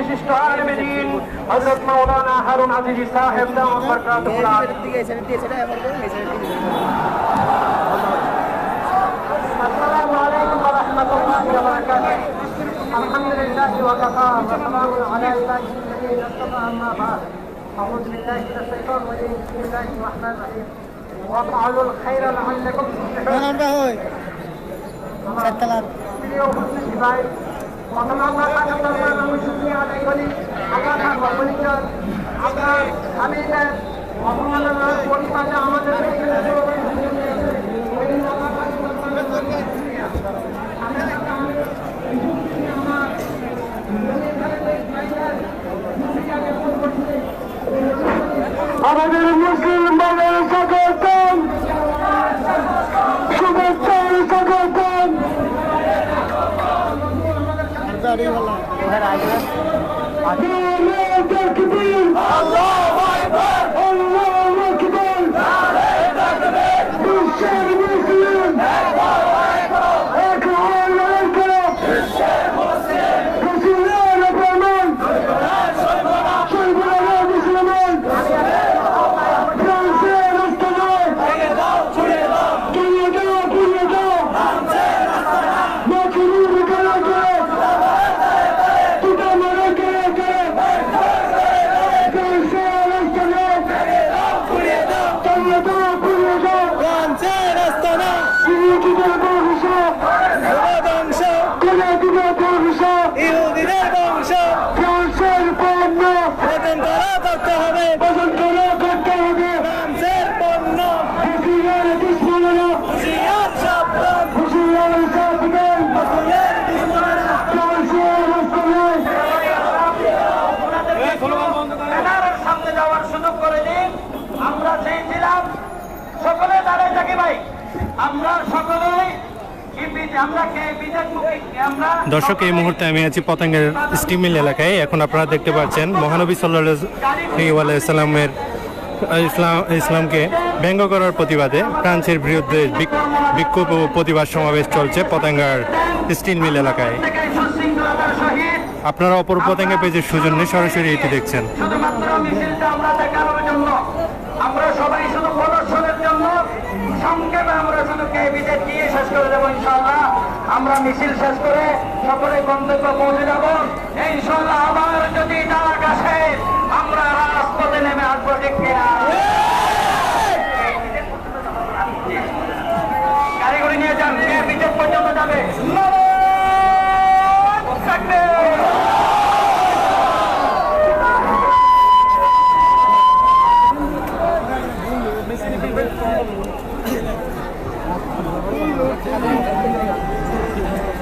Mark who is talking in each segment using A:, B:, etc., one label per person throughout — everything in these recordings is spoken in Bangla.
A: বিশিষ্ট আলমেদিন হযরত মাওলানা হারুন আজিজি সাহেব দাওয়াত বরকাতুহুল আলিম السلام عليكم ورحمة الله وبركاته الحمد لله وكفى وسلام على عباده الذين اصطفى أما بعد أعوذ بالله من الشيطان الرجيم بسم الله الرحمن الرحيم وافعلوا الخير لعلكم تفلحون প্রিয় উপস্থিতি ভাই প্রথম আমরা তাকে দরবার আমি শুক্রিয়া আদায় করি আল্লাহ তার রহমনিকর আপনার স্বামীদের অবমাননার পরিমাণে আমাদের আমাদের মুসলিম
B: गाड़ी वाला तो है राजस्थान güne dursa
C: দর্শক, এই মুহূর্তে আমি আছি পতঙ্গের স্টিমিল এলাকায়। এখন আপনারা দেখতে পাচ্ছেন মহানবী সাল্লাহ ইসলামের ইসলাম, ইসলামকে ব্যঙ্গ করার প্রতিবাদে ফ্রান্সের বিরুদ্ধে বিক- বিক্ষোভ ও প্রতিবাদ সমাবেশ চলছে পতঙ্গার স্টিল মিল এলাকায়। আপনারা অপর পতঙ্গা পেজের সৌজন্যে সরাসরি এটি দেখছেন।
B: মিছিল শেষ করে সকলে গন্তব্য পৌঁছে যাব। ইনশাল্লাহ আবার যদি ডাক আসে, আমরা রাজপথে নেমে আসব, ঠিক গাড়িগুলি নিয়ে যান, কে বিদেশ পর্যন্ত যাবে? নারায়ণ তাকবীর!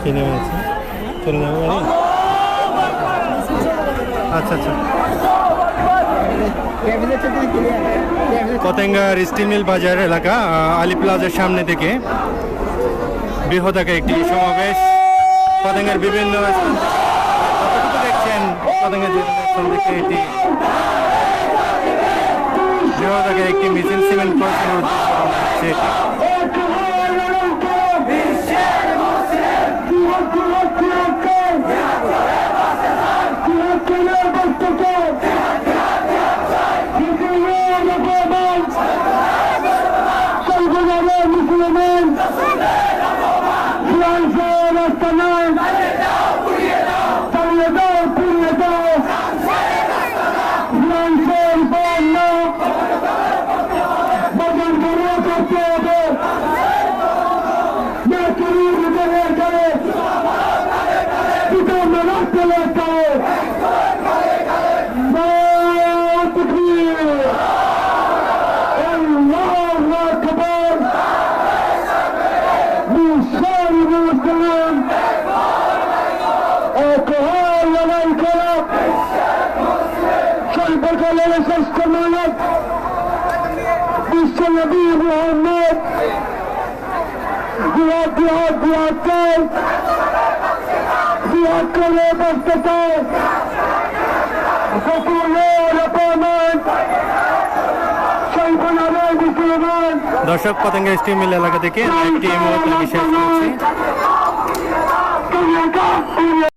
C: কি আছে চলে যাব গাড়ি? আচ্ছা আচ্ছা। পতেঙ্গার স্টিল মিল বাজার এলাকা আলি প্লাজার সামনে থেকে বৃহদাকার একটি সমাবেশ। পতেঙ্গার বিভিন্ন দেখছেন? পতেঙ্গার থেকে এটি বৃহদাকার একটি মিছিল সিমেন্ট কর্পোরেশনের
A: ফ্রান্সের সকলের শ্রেষ্ঠ মানব বিশ্ব নবী মোহাম্মদ।
C: দর্শক পতঙ্গের স্টিমিল এলাকা থেকে